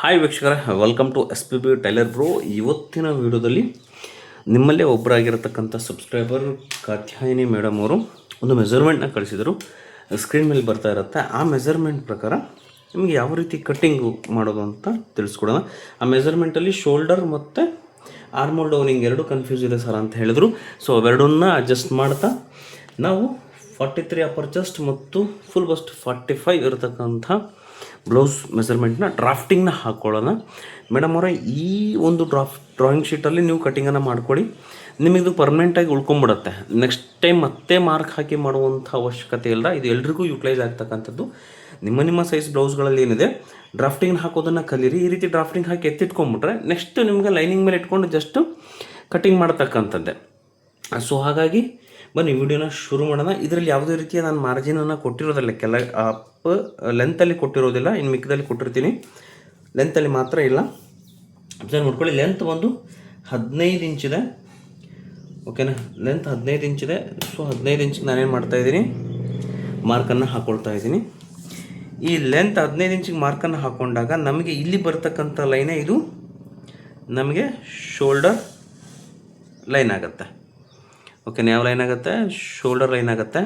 Hi ವೀಕ್ಷಕರೇ. Welcome to S P B tailor bro ಇವತ್ತಿನ ವಿಡಿಯೋದಲ್ಲಿ ನಿಮ್ಮಲ್ಲೇ ಒಬ್ಬರಾಗಿರತಕ್ಕಂಥ ಸಬ್ಸ್ಕ್ರೈಬರ್ ಕಾತ್ಯಾಯಿನಿ ಮೇಡಮ್ ಅವರು ಒಂದು ಮೆಜರ್ಮೆಂಟ್ನ ಕಳಿಸಿದರು. ಸ್ಕ್ರೀನ್ ಮೇಲೆ ಬರ್ತಾ ಇರುತ್ತೆ. ಆ ಮೆಜರ್ಮೆಂಟ್ ಪ್ರಕಾರ ನಿಮಗೆ ಯಾವ ರೀತಿ ಕಟ್ಟಿಂಗು ಮಾಡೋದು ಅಂತ ತಿಳಿಸ್ಕೊಡೋಣ. ಆ ಮೆಜರ್ಮೆಂಟಲ್ಲಿ ಶೋಲ್ಡರ್ ಮತ್ತು ಆರ್ಮೋಲ್ ಡೌನಿಂಗ್ ಎರಡು ಕನ್ಫ್ಯೂಸ್ ಇದೆ ಸರ್ ಅಂತ ಹೇಳಿದ್ರು. ಸೊ ಅವೆರಡನ್ನ ಅಡ್ಜಸ್ಟ್ ಮಾಡ್ತಾ ನಾವು ಫಾರ್ಟಿ ತ್ರೀ ಅಪರ್ ಚೆಸ್ಟ್ ಮತ್ತು ಫುಲ್ ಬಸ್ಟ್ ಫಾರ್ಟಿ ಫೈವ್ ಇರತಕ್ಕಂಥ ಬ್ಲೌಸ್ ಮೆಸರ್ಮೆಂಟ್ನ ಡ್ರಾಫ್ಟಿಂಗ್ನ ಹಾಕ್ಕೊಳ್ಳೋಣ ಮೇಡಮ್ ಅವರೇ, ಈ ಒಂದು ಡ್ರಾಫ್ಟ್ ಡ್ರಾಯಿಂಗ್ ಶೀಟಲ್ಲಿ ನೀವು ಕಟಿಂಗನ್ನು ಮಾಡ್ಕೊಳ್ಳಿ. ನಿಮಗಿದು ಪರ್ಮನೆಂಟಾಗಿ ಉಳ್ಕೊಂಬಿಡುತ್ತೆ. ನೆಕ್ಸ್ಟ್ ಟೈಮ್ ಮತ್ತೆ ಮಾರ್ಕ್ ಹಾಕಿ ಮಾಡುವಂಥ ಅವಶ್ಯಕತೆ ಇಲ್ಲ. ಇದು ಎಲ್ರಿಗೂ ಯೂಟಿಲೈಸ್ ಆಗ್ತಕ್ಕಂಥದ್ದು. ನಿಮ್ಮ ನಿಮ್ಮ ಸೈಜ್ ಬ್ಲೌಸ್ಗಳಲ್ಲಿ ಏನಿದೆ, ಡ್ರಾಫ್ಟಿಂಗ್ ಹಾಕೋದನ್ನು ಕಲೀರಿ. ಈ ರೀತಿ ಡ್ರಾಫ್ಟಿಂಗ್ ಹಾಕಿ ಎತ್ತಿಟ್ಕೊಂಡ್ಬಿಟ್ರೆ ನೆಕ್ಸ್ಟ್ ನಿಮಗೆ ಲೈನಿಂಗ್ ಮೇಲೆ ಇಟ್ಕೊಂಡು ಜಸ್ಟ್ ಕಟಿಂಗ್ ಮಾಡತಕ್ಕಂಥದ್ದೇ. ಸೊ ಹಾಗಾಗಿ ಬನ್ನಿ ವಿಡಿಯೋನ ಶುರು ಮಾಡೋಣ. ಇದರಲ್ಲಿ ಯಾವುದೇ ರೀತಿಯ ನಾನು ಮಾರ್ಜಿನನ್ನು ಕೊಟ್ಟಿರೋದಿಲ್ಲ. ಕೆಲ ಅಪ್ ಲೆಂತಲ್ಲಿ ಕೊಟ್ಟಿರೋದಿಲ್ಲ. ಇನ್ನು ಮಿಕ್ಕದಲ್ಲಿ ಕೊಟ್ಟಿರ್ತೀನಿ. ಲೆಂತಲ್ಲಿ ಮಾತ್ರ ಇಲ್ಲ. ಅಬ್ಸರ್ವ್ ಮಾಡ್ಕೊಳ್ಳಿ. ಲೆಂತ್ ಒಂದು ಹದಿನೈದು ಇಂಚಿದೆ ಓಕೆನಾ ಲೆಂತ್ ಹದಿನೈದು ಇಂಚಿದೆ ಸೊ ಹದಿನೈದು ಇಂಚಿಗೆ ನಾನೇನು ಮಾಡ್ತಾಯಿದ್ದೀನಿ ಮಾರ್ಕನ್ನು ಹಾಕ್ಕೊಳ್ತಾ ಇದ್ದೀನಿ. ಈ ಲೆಂತ್ ಹದಿನೈದು ಇಂಚಿಗೆ ಮಾರ್ಕನ್ನು ಹಾಕೊಂಡಾಗ ನಮಗೆ ಇಲ್ಲಿ ಬರ್ತಕ್ಕಂಥ ಲೈನೇ ಇದು ನಮಗೆ ಶೋಲ್ಡರ್ ಲೈನ್ ಆಗುತ್ತೆ. ಓಕೆನಾ ಯಾವ ಲೈನ್ ಆಗುತ್ತೆ ಶೋಲ್ಡರ್ ಲೈನ್ ಆಗುತ್ತೆ.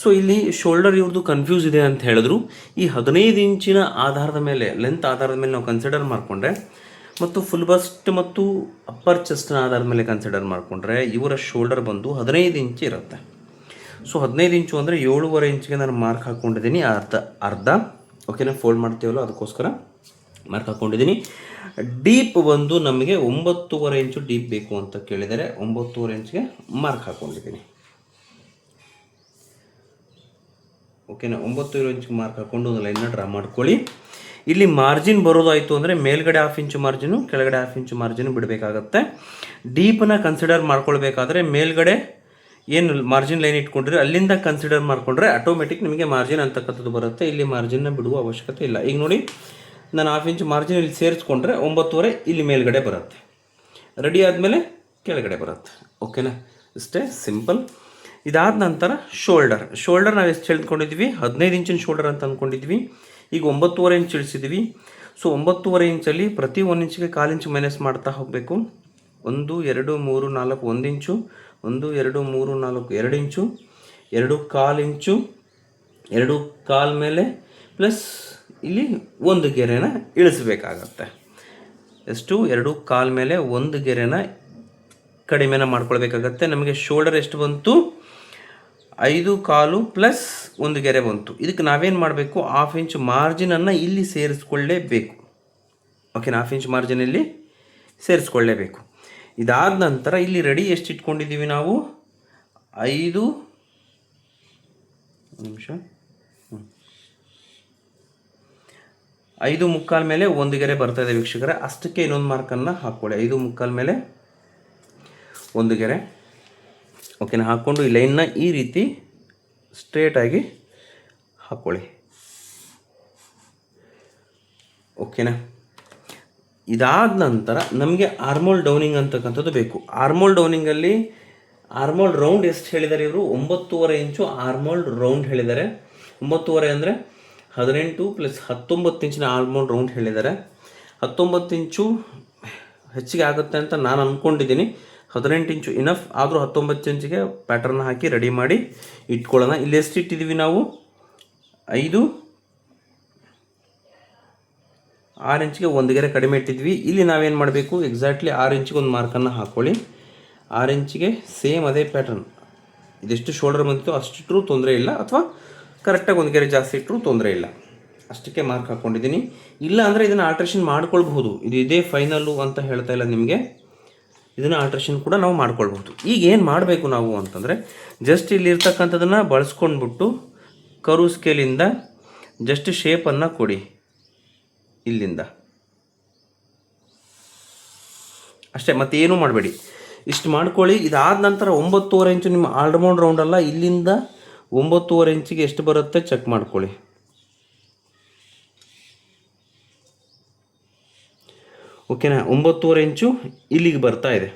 ಸೊ ಇಲ್ಲಿ ಶೋಲ್ಡರ್ ಇವ್ರದ್ದು ಕನ್ಫ್ಯೂಸ್ ಇದೆ ಅಂತ ಹೇಳಿದ್ರು. ಈ ಹದಿನೈದು ಇಂಚಿನ ಆಧಾರದ ಮೇಲೆ ಲೆಂತ್ ಆಧಾರದ ಮೇಲೆ ನಾವು ಕನ್ಸಿಡರ್ ಮಾಡಿಕೊಂಡ್ರೆ, ಮತ್ತು ಫುಲ್ ಬಸ್ಟ್ ಮತ್ತು ಅಪ್ಪರ್ ಚೆಸ್ಟ್ನ ಆಧಾರದ ಮೇಲೆ ಕನ್ಸಿಡರ್ ಮಾಡಿಕೊಂಡ್ರೆ, ಇವರ ಶೋಲ್ಡರ್ ಬಂದು ಹದಿನೈದು ಇಂಚ್ ಇರುತ್ತೆ. ಸೊ ಹದಿನೈದು ಇಂಚು ಅಂದರೆ ಏಳುವರೆ ಇಂಚಿಗೆ ನಾನು ಮಾರ್ಕ್ ಹಾಕ್ಕೊಂಡಿದ್ದೀನಿ ಅರ್ಧ ಅರ್ಧ. ಓಕೆನಾ ಫೋಲ್ಡ್ ಮಾಡ್ತೀವಲ್ಲ, ಅದಕ್ಕೋಸ್ಕರ ಮಾರ್ಕ್ ಹಾಕ್ಕೊಂಡಿದ್ದೀನಿ ಡೀಪ್ ಬಂದು ನಮಗೆ ಒಂಬತ್ತೂವರೆ ಇಂಚು ಡೀಪ್ ಬೇಕು ಅಂತ ಕೇಳಿದರೆ ಒಂಬತ್ತೂವರೆ ಇಂಚಿಗೆ ಮಾರ್ಕ್ ಹಾಕ್ಕೊಂಡಿದ್ದೀನಿ ಓಕೆನಾ ಒಂಬತ್ತೂವರೆ ಇಂಚಿಗೆ ಮಾರ್ಕ್ ಹಾಕ್ಕೊಂಡು ಒಂದು ಲೈನ್ನ ಡ್ರಾ ಮಾಡ್ಕೊಳ್ಳಿ. ಇಲ್ಲಿ ಮಾರ್ಜಿನ್ ಬರೋದಾಯಿತು ಅಂದರೆ ಮೇಲ್ಗಡೆ ಹಾಫ್ ಇಂಚು ಮಾರ್ಜಿನು ಕೆಳಗಡೆ ಹಾಫ್ ಇಂಚು ಮಾರ್ಜಿನು ಬಿಡಬೇಕಾಗತ್ತೆ. ಡೀಪನ್ನು ಕನ್ಸಿಡರ್ ಮಾಡ್ಕೊಳ್ಬೇಕಾದ್ರೆ ಮೇಲ್ಗಡೆ ಏನು ಮಾರ್ಜಿನ್ ಲೈನ್ ಇಟ್ಕೊಂಡ್ರೆ ಅಲ್ಲಿಂದ ಕನ್ಸಿಡರ್ ಮಾಡಿಕೊಂಡ್ರೆ ಆಟೋಮೆಟಿಕ್ ನಿಮಗೆ ಮಾರ್ಜಿನ್ ಅಂತಕ್ಕಂಥದ್ದು ಬರುತ್ತೆ. ಇಲ್ಲಿ ಮಾರ್ಜಿನ್ನ ಬಿಡುವ ಅವಶ್ಯಕತೆ ಇಲ್ಲ. ಈಗ ನೋಡಿ ನಾನು ಹಾಫ್ ಇಂಚ್ ಮಾರ್ಜಿನ್ ಇಲ್ಲಿ ಸೇರಿಸ್ಕೊಂಡ್ರೆ ಒಂಬತ್ತುವರೆ ಇಲ್ಲಿ ಮೇಲ್ಗಡೆ ಬರುತ್ತೆ. ರೆಡಿ ಆದಮೇಲೆ ಕೆಳಗಡೆ ಬರುತ್ತೆ. ಓಕೆನಾ ಇಷ್ಟೇ ಸಿಂಪಲ್ ಇದಾದ ನಂತರ ಶೋಲ್ಡರ್ ಶೋಲ್ಡರ್ ನಾವು ಎಷ್ಟು ಹೇಳ್ಕೊಂಡಿದ್ವಿ? ಹದಿನೈದು ಇಂಚಿನ ಶೋಲ್ಡರ್ ಅಂತ ಅಂದ್ಕೊಂಡಿದ್ವಿ ಈಗ ಒಂಬತ್ತುವರೆ ಇಂಚ್ ಇಳಿಸಿದ್ವಿ. ಸೊ ಒಂಬತ್ತುವರೆ ಇಂಚಲ್ಲಿ ಪ್ರತಿ ಒಂದು ಇಂಚಿಗೆ ಕಾಲು ಇಂಚು ಮೈನಸ್ ಮಾಡ್ತಾ ಹೋಗಬೇಕು. ಒಂದು, ಎರಡು, ಮೂರು, ನಾಲ್ಕು, ಒಂದು ಇಂಚು. ಒಂದು, ಎರಡು, ಮೂರು, ನಾಲ್ಕು, ಎರಡು ಇಂಚು. ಎರಡು ಕಾಲು ಇಂಚು. ಎರಡು ಕಾಲು ಮೇಲೆ ಪ್ಲಸ್ ಇಲ್ಲಿ ಒಂದು ಗೆರೆನ ಇಳಿಸ್ಬೇಕಾಗತ್ತೆ. ಎಷ್ಟು ಎರಡು, ಕಾಲ್ ಮೇಲೆ ಒಂದು ಗೆರೆನ ಕಡಿಮೆನ ಮಾಡ್ಕೊಳ್ಬೇಕಾಗತ್ತೆ. ನಮಗೆ ಶೋಲ್ಡರ್ ಎಷ್ಟು ಬಂತು? ಐದು ಕಾಲು ಪ್ಲಸ್ ಒಂದು ಗೆರೆ ಬಂತು. ಇದಕ್ಕೆ ನಾವೇನು ಮಾಡಬೇಕು? ಹಾಫ್ ಇಂಚ್ ಮಾರ್ಜಿನನ್ನು ಇಲ್ಲಿ ಸೇರಿಸ್ಕೊಳ್ಳೇಬೇಕು. ಓಕೆನಾ ಹಾಫ್ ಇಂಚ್ ಮಾರ್ಜಿನಲ್ಲಿ ಸೇರಿಸ್ಕೊಳ್ಳೇಬೇಕು. ಇದಾದ ನಂತರ ಇಲ್ಲಿ ರೆಡಿ ಎಷ್ಟು ಇಟ್ಕೊಂಡಿದ್ದೀವಿ ನಾವು? ಐದು ನಿಮಿಷ. ಐದು ಮುಕ್ಕಾಲ ಮೇಲೆ ಒಂದು ಗೆರೆ ಬರ್ತಾ ಇದೆ ವೀಕ್ಷಕರ. ಅಷ್ಟಕ್ಕೆ ಇನ್ನೊಂದು ಮಾರ್ಕನ್ನು ಹಾಕ್ಕೊಳ್ಳಿ. ಐದು ಮುಕ್ಕಾಲ ಮೇಲೆ ಒಂದು ಗೆರೆ. ಓಕೆನಾ ಹಾಕ್ಕೊಂಡು ಈ ಲೈನ್ನ ಈ ರೀತಿ ಸ್ಟ್ರೇಟಾಗಿ ಹಾಕ್ಕೊಳ್ಳಿ. ಓಕೆನಾ ಇದಾದ ನಂತರ ನಮಗೆ ಆರ್ಮೋಲ್ ಡೌನಿಂಗ್ ಅಂತಕ್ಕಂಥದ್ದು ಬೇಕು. ಆರ್ಮೋಲ್ ಡೌನಿಂಗಲ್ಲಿ ಆರ್ಮೋಲ್ ರೌಂಡ್ ಎಷ್ಟು ಹೇಳಿದ್ದಾರೆ ಇವರು? ಒಂಬತ್ತೂವರೆ ಇಂಚು ಆರ್ಮೋಲ್ ರೌಂಡ್ ಹೇಳಿದ್ದಾರೆ ಒಂಬತ್ತೂವರೆ ಅಂದರೆ ಹದಿನೆಂಟು ಪ್ಲಸ್ ಹತ್ತೊಂಬತ್ತು ಇಂಚಿನ ಆಲ್ಮೌಂಡ್ ರೌಂಡ್ ಹೇಳಿದ್ದಾರೆ. ಹತ್ತೊಂಬತ್ತು ಇಂಚು ಹೆಚ್ಚಿಗೆ ಆಗುತ್ತೆ ಅಂತ ನಾನು ಅಂದ್ಕೊಂಡಿದ್ದೀನಿ ಹದಿನೆಂಟು ಇಂಚು ಇನಫ್ ಆದರೂ ಹತ್ತೊಂಬತ್ತು ಇಂಚಿಗೆ ಪ್ಯಾಟರ್ನ್ ಹಾಕಿ ರೆಡಿ ಮಾಡಿ ಇಟ್ಕೊಳ್ಳೋಣ. ಇಲ್ಲಿ ಎಷ್ಟು ನಾವು? ಐದು. ಆರು ಇಂಚಿಗೆ ಒಂದು ಗೆರೆ ಕಡಿಮೆ ಇಟ್ಟಿದ್ವಿ. ಇಲ್ಲಿ ನಾವೇನು ಮಾಡಬೇಕು? ಎಕ್ಸಾಕ್ಟ್ಲಿ ಆರು ಇಂಚಿಗೆ ಒಂದು ಮಾರ್ಕನ್ನು ಹಾಕ್ಕೊಳ್ಳಿ ಆರು ಇಂಚಿಗೆ ಸೇಮ್ ಅದೇ ಪ್ಯಾಟರ್ನ್ ಇದೆಷ್ಟು ಶೋಲ್ಡರ್ ಬಂದಿತ್ತು ಅಷ್ಟು ತೊಂದರೆ ಇಲ್ಲ. ಅಥವಾ ಕರೆಕ್ಟಾಗಿ ಒಂದು ಗೆರೆ ಜಾಸ್ತಿ ಇಟ್ಟರೂ ತೊಂದರೆ ಇಲ್ಲ. ಅಷ್ಟಕ್ಕೆ ಮಾರ್ಕ್ ಹಾಕ್ಕೊಂಡಿದ್ದೀನಿ ಇಲ್ಲ ಅಂದರೆ ಇದನ್ನು ಆಲ್ಟ್ರೇಷನ್ ಮಾಡ್ಕೊಳ್ಬಹುದು. ಇದು ಇದೇ ಫೈನಲ್ಲು ಅಂತ ಹೇಳ್ತಾ ಇಲ್ಲ ನಿಮಗೆ. ಇದನ್ನು ಆಲ್ಟ್ರೇಷನ್ ಕೂಡ ನಾವು ಮಾಡ್ಕೊಳ್ಬಹುದು. ಈಗ ಏನು ಮಾಡಬೇಕು ನಾವು ಅಂತಂದರೆ ಜಸ್ಟ್ ಇಲ್ಲಿ ಇರ್ತಕ್ಕಂಥದ್ದನ್ನು ಬಳಸ್ಕೊಂಡ್ಬಿಟ್ಟು ಕರು ಸ್ಕೇಲಿಂದ ಜಸ್ಟ್ ಶೇಪನ್ನು ಕೊಡಿ. ಇಲ್ಲಿಂದ. ಅಷ್ಟೇ ಮತ್ತೆ ಏನೂ ಮಾಡಬೇಡಿ. ಇಷ್ಟು ಮಾಡ್ಕೊಳ್ಳಿ. ಇದಾದ ನಂತರ ಒಂಬತ್ತುವರೆ ಇಂಚು ನಿಮ್ಮ ಆಲ್ರೌಂಡ್ ರೌಂಡಲ್ಲ ಇಲ್ಲಿಂದ ಒಂಬತ್ತುವರೆ ಇಂಚಿಗೆ ಎಷ್ಟು ಬರುತ್ತೆ? ಚೆಕ್ ಮಾಡ್ಕೊಳ್ಳಿ. ಓಕೆನಾ ಒಂಬತ್ತುವರೆ ಇಂಚು ಇಲ್ಲಿಗೆ ಬರ್ತಾ ಇದೆ.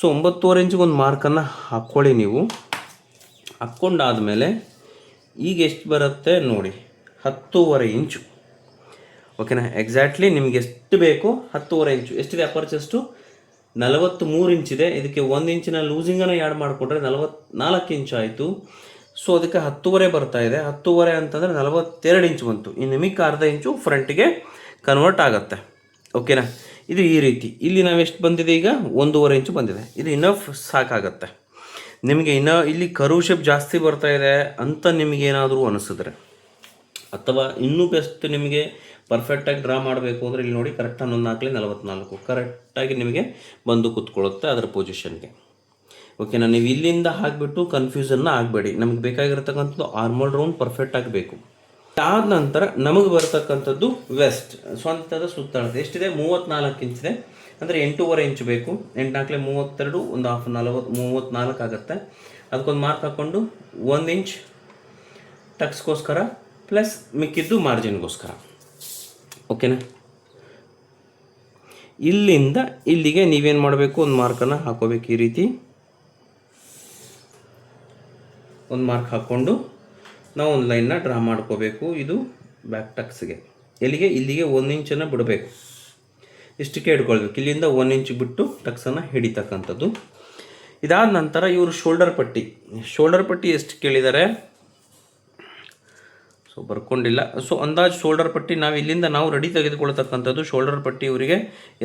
ಸೊ ಒಂಬತ್ತುವರೆ ಇಂಚಿಗೆ ಒಂದು ಮಾರ್ಕನ್ನು ಹಾಕ್ಕೊಳ್ಳಿ ನೀವು. ಹಾಕ್ಕೊಂಡಾದಮೇಲೆ ಈಗ ಎಷ್ಟು ಬರುತ್ತೆ ನೋಡಿ, ಹತ್ತೂವರೆ ಇಂಚು. ಓಕೆನಾ ಎಕ್ಸಾಕ್ಟ್ಲಿ ನಿಮ್ಗೆ ಎಷ್ಟು ಬೇಕು? ಹತ್ತುವರೆ ಇಂಚು. ಎಷ್ಟಿದೆ ಅಪರ್ಚೆಸ್ಟು ನಲವತ್ತು ಮೂರು ಇಂಚಿದೆ. ಇದಕ್ಕೆ ಒಂದು ಇಂಚಿನ ಲೂಸಿಂಗನ್ನು ಆ್ಯಡ್ ನಲವತ್ತು ನಾಲ್ಕು ಇಂಚು ಆಯಿತು. ಸೊ ಅದಕ್ಕೆ ಹತ್ತುವರೆ ಬರ್ತಾ ಇದೆ. ಹತ್ತುವರೆ ಅಂತಂದರೆ ನಲವತ್ತೆರಡು ಇಂಚು ಬಂತು. ಇನ್ನು ನಿಮಗೆ ಅರ್ಧ ಇಂಚು ಫ್ರಂಟಿಗೆ ಕನ್ವರ್ಟ್ ಆಗುತ್ತೆ. ಓಕೆನಾ ಇದು ಈ ರೀತಿ. ಇಲ್ಲಿ ನಾವು ಎಷ್ಟು ಬಂದಿದೆ ಈಗ? ಒಂದೂವರೆ ಇಂಚು ಬಂದಿದೆ. ಇದು ಇನ್ನಫ್ ಸಾಕಾಗತ್ತೆ. ನಿಮಗೆ ಇನ್ನೂ ಇಲ್ಲಿ ಕರು ಶೇಪ್ ಜಾಸ್ತಿ ಬರ್ತಾ ಇದೆ ಅಂತ ನಿಮಗೇನಾದರೂ ಅನಿಸಿದ್ರೆ, ಅಥವಾ ಇನ್ನೂ ಬೆಸ್ಟ್ ನಿಮಗೆ ಪರ್ಫೆಕ್ಟಾಗಿ ಡ್ರಾ ಮಾಡಬೇಕು ಅಂದರೆ ಇಲ್ಲಿ ನೋಡಿ ಕರೆಕ್ಟ್ ಹನ್ನೊಂದು ನಾಲ್ಕಲಿ ನಲವತ್ತ್ನಾಲ್ಕು ಕರೆಕ್ಟಾಗಿ ನಿಮಗೆ ಬಂದು ಕೂತ್ಕೊಳ್ಳುತ್ತೆ ಅದರ ಪೊಸಿಷನ್ಗೆ ಓಕೆನಾ ನೀವು ಇಲ್ಲಿಂದ ಹಾಕಿಬಿಟ್ಟು ಕನ್ಫ್ಯೂಷನ್ನ ಆಗಬೇಡಿ. ನಮಗೆ ಬೇಕಾಗಿರತಕ್ಕಂಥದ್ದು ಆರ್ಮಲ್ ರೌಂಡ್ ಪರ್ಫೆಕ್ಟ್ ಆಗಬೇಕು ಆದ ನಂತರ ನಮಗೆ ಬರತಕ್ಕಂಥದ್ದು ವೆಸ್ಟ್ ಸ್ವಂತದ ಸುತ್ತಳತೆ ಎಷ್ಟಿದೆ? ಮೂವತ್ತ್ನಾಲ್ಕು ಇಂಚಿದೆ. ಅಂದರೆ ಎಂಟೂವರೆ ಇಂಚ್ ಬೇಕು. ಎಂಟು ಮೂವತ್ತೆರಡು, ಒಂದು ಹಾಫ್ ನಲವತ್ತು ಮೂವತ್ತ್ನಾಲ್ಕು ಆಗುತ್ತೆ. ಅದಕ್ಕೊಂದು ಮಾರ್ಕ್ ಹಾಕ್ಕೊಂಡು ಒಂದು ಇಂಚ್ ಟಕ್ಸ್ಗೋಸ್ಕರ ಪ್ಲಸ್ ಮಿಕ್ಕಿದ್ದು ಮಾರ್ಜಿನ್ಗೋಸ್ಕರ ಓಕೆನಾ ಇಲ್ಲಿಂದ ಇಲ್ಲಿಗೆ ನೀವೇನು ಮಾಡಬೇಕು? ಒಂದು ಮಾರ್ಕನ್ನು ಹಾಕೋಬೇಕು ಈ ರೀತಿ. ಒಂದು ಮಾರ್ಕ್ ಹಾಕ್ಕೊಂಡು ನಾವು ಒಂದು ಲೈನ್ನ ಡ್ರಾ ಮಾಡ್ಕೋಬೇಕು. ಇದು ಬ್ಯಾಕ್ ಟಕ್ಸ್ಗೆ ಎಲ್ಲಿಗೆ? ಇಲ್ಲಿಗೆ ಒಂದು ಇಂಚನ್ನು ಬಿಡಬೇಕು. ಇಷ್ಟಕ್ಕೆ ಹಿಡ್ಕೊಳ್ಬೇಕು ಇಲ್ಲಿಂದ ಒಂದು ಇಂಚ್ ಬಿಟ್ಟು ಟಕ್ಸನ್ನು ಹಿಡಿತಕ್ಕಂಥದ್ದು. ಇದಾದ ನಂತರ ಇವರು ಶೋಲ್ಡರ್ ಪಟ್ಟಿ. ಶೋಲ್ಡರ್ ಪಟ್ಟಿ ಎಷ್ಟು ಕೇಳಿದ್ದಾರೆ ಸೊ ಬರ್ಕೊಂಡಿಲ್ಲ. ಸೊ ಅಂದಾಜು ಶೋಲ್ಡರ್ ಪಟ್ಟಿ ನಾವು ಇಲ್ಲಿಂದ ನಾವು ರೆಡಿ ತೆಗೆದುಕೊಳ್ತಕ್ಕಂಥದ್ದು ಶೋಲ್ಡರ್ ಪಟ್ಟಿ ಇವರಿಗೆ